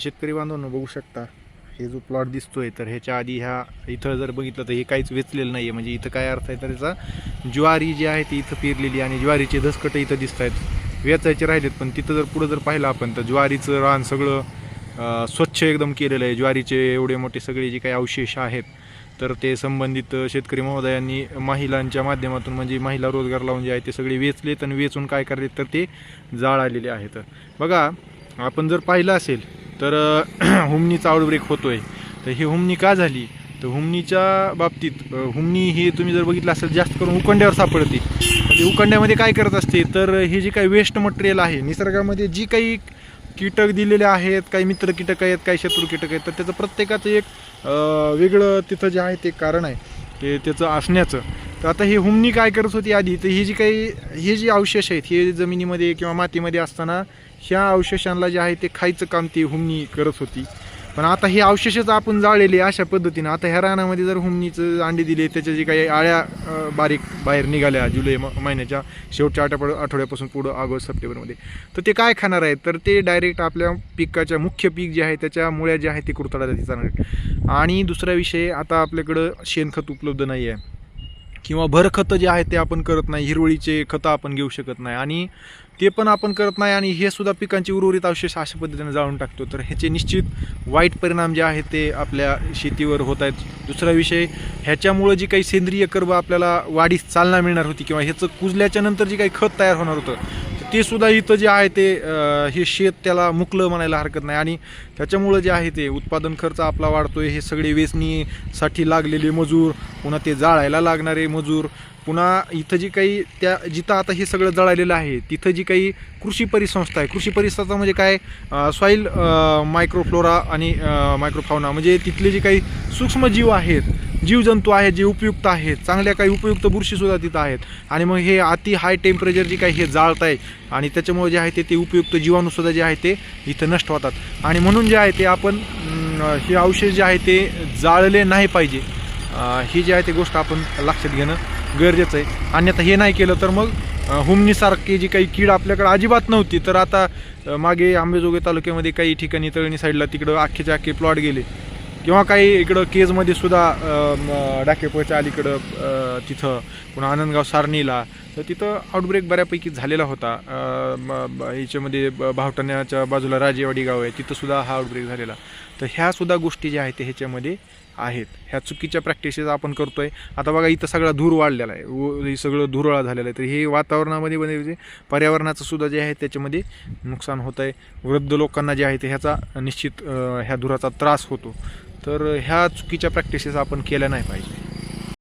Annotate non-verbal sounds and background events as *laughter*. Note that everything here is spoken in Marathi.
शेतकरी बांधवांनो बघू शकता. हे जो प्लॉट दिसतोय तर ह्याच्या आधी ह्या इथं जर बघितलं तर हे काहीच वेचलेलं नाही आहे म्हणजे इथं काय अर्थ आहे तर याचा ज्वारी जी आहे ती इथं पेरलेली आणि ज्वारीचे धसकटं इथं दिसत आहेत. वेचायचे राहिलेत पण तिथं जर पुढं जर पाहिलं आपण तर ज्वारीचं रान सगळं स्वच्छ एकदम केलेलं आहे. ज्वारीचे एवढे मोठे सगळे जे काही अवशेष आहेत तर ते संबंधित शेतकरी महोदयांनी महिलांच्या माध्यमातून म्हणजे महिला रोजगार लावून जे आहे ते सगळे वेचलेत आणि वेचून काय करलेत तर ते जाळ आलेले आहेत. बघा आपण जर पाहिलं असेल तर अं, *clears throat* हुमणीचा होतो आहे तर ही हुमणी का झाली? तर हुमणीच्या बाबतीत हुमनी हुमणी ही तुम्ही जर बघितलं असेल जास्त करून उकंड्यावर सापडते. म्हणजे उकंड्यामध्ये काय करत असते? तर हे जे काही वेस्ट मटेरियल आहे निसर्गामध्ये जी काही कीटक दिलेले आहेत काही मित्र कीटक आहेत काही शत्रू कीटक आहेत तर त्याचं प्रत्येकाचं एक वेगळं तिथं जे आहे ते कारण आहे. ते त्याचं असण्याचं. तर आता ही हुमणी काय करत होती आधी? तर ही जी काही हे जे अवशेष आहेत हे जमिनीमध्ये किंवा मातीमध्ये असताना ह्या अवशेषांना जे आहे ते खायचं काम ती हुमणी करत होती. पण आता हे अवशेषच आपण जाळलेले अशा पद्धतीनं. आता ह्या रानामध्ये जर हुमणीचं अंडी दिले त्याच्या जे काही आळ्या बारीक बाहेर निघाल्या जुलै म- महिन्याच्या शेवटच्या आठवड आठवड्यापासून पुढं ऑगस्ट सप्टेंबरमध्ये तर ते काय खाणार आहेत? तर ते डायरेक्ट आपल्या पिकाच्या मुख्य पीक जे आहे त्याच्या मुळ्या जे आहेत ते कुरतडा जाते आहेत. आणि दुसरा विषय आता आपल्याकडं शेणखत उपलब्ध नाही आहे. किंवा भरखतं जे आहे ते आपण करत नाही हिरवळीचे खतं आपण घेऊ शकत नाही. आणि ते पण आपण करत नाही आणि हे सुद्धा पिकांचे उर्वरित अवशेष अशा पद्धतीने जाळून टाकतो. तर ह्याचे निश्चित वाईट परिणाम जे आहेत ते आपल्या शेतीवर होत आहेत. दुसरा विषय ह्याच्यामुळं जी काही सेंद्रिय कर्ब आपल्याला वाढीस चालना मिळणार होती किंवा ह्याचं कुजल्याच्या नंतर जे काही खत तयार होणार होतं ते सुद्धा इथं जे आहे ते हे शेत त्याला मुकलं म्हणायला हरकत नाही. आणि त्याच्यामुळं जे आहे ते उत्पादन खर्च आपला वाढतोय. हे सगळे वेचणीसाठी लागलेले मजूर पुन्हा ते जाळायला लागणारे मजूर पुन्हा इथं जी काही त्या जिथं आता हे सगळं जळालेलं आहे तिथं जी काही कृषी परिसंस्था आहे कृषी परिसंस्था म्हणजे काय? सॉईल मायक्रोफ्लोरा आणि मायक्रोफावना म्हणजे तिथले जे काही सूक्ष्मजीव आहेत जीवजंतू आहेत जे उपयुक्त आहेत चांगल्या काही उपयुक्त बुरशीसुद्धा तिथं आहेत. आणि मग हे अति हाय टेम्परेचर जे काही हे जाळत आहे आणि त्याच्यामुळे जे आहे ते ते उपयुक्त जीवाणूसुद्धा जे आहे ते इथं नष्ट होतात. आणि म्हणून जे आहे ते आपण हे अवशेष जे आहे ते जाळले नाही पाहिजे. ही जी आहे ती गोष्ट आपण लक्षात घेणं गरजेचं आहे. अन्यथा हे नाही केलं तर मग हुमनीसारखी हुमणीसारखी जी काही कीड आपल्याकडे अजिबात नव्हती तर आता मागे आंबेजोगाई तालुक्यामध्ये काही ठिकाणी तळणी साईडला तिकडं अख्खेचे अख्खे प्लॉट गेले. किंवा काही इकडं केजमध्ये सुद्धा डाकेपच्या अलीकडं तिथं पुन्हा आनंदगाव सारणीला तर तिथं आउटब्रेक बऱ्यापैकी झालेला होता. ब- याच्यामध्ये ब- भावटाण्याच्या बाजूला राजेवाडी गाव आहे तिथंसुद्धा हा आउटब्रेक झालेला. तर ह्यासुद्धा गोष्टी ज्या आहेत ह्याच्यामध्ये आहेत. ह्या चुकीच्या प्रॅक्टिसेस आपण करतो आहे आता बघा इथं सगळा धूर वाढलेला आहे. व सगळं धुरळा झालेलं आहे. तर हे वातावरणामध्ये म्हणजे पर्यावरणाचं सुद्धा जे आहे त्याच्यामध्ये नुकसान होत आहे वृद्ध लोकांना जे आहे ते ह्याचा निश्चित ह्या धुराचा त्रास होतो. तर ह्या चुकीच्या प्रॅक्टिसेस आपण केल्या नाही पाहिजे.